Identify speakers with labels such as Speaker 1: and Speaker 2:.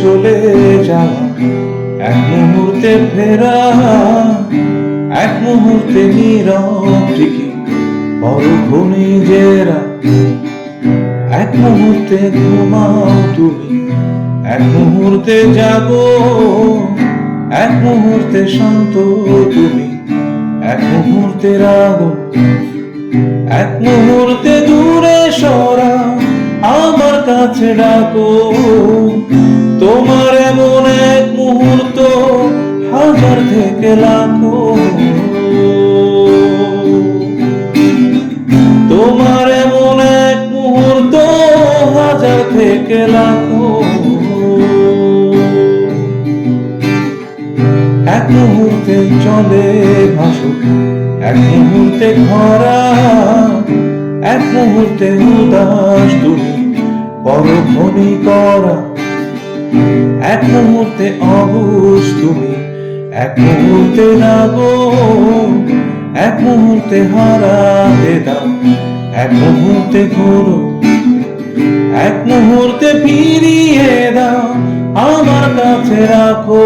Speaker 1: চলে যাওয়া এক মুহূর্তে ফেরা, এক মুহূর্তে নীরব ঠিকই বড় ঘূর্ণিঝেরা এক মুহূর্তে ঘুমাও তুমি, এক মুহূর্তে জাগো, এক মুহূর্তে শান্ত তুমি, এক মুহূর্তে রাগ, এক মুহূর্তে দূরে ডাকো তোমার এমন এক মুহূর্ত হাজার থেকে লাখো। তোমার এমন এক মুহূর্ত হাজার থেকে লাখো। এক মুহূর্তে চলে ভাসুক এক মুহূর্তে খরা এক মুহূর্তে উদাস তুমি পরক্ষণি করা। এক মুহূর্তে অবুজ তুমি, এক মুহূর্তে রাগো এক মুহূর্তে হারাতে দাও, এক মুহূর্তে ঘোরো, এক মুহূর্তে ফিরিয়ে দাও, আমার কাছে রাখো।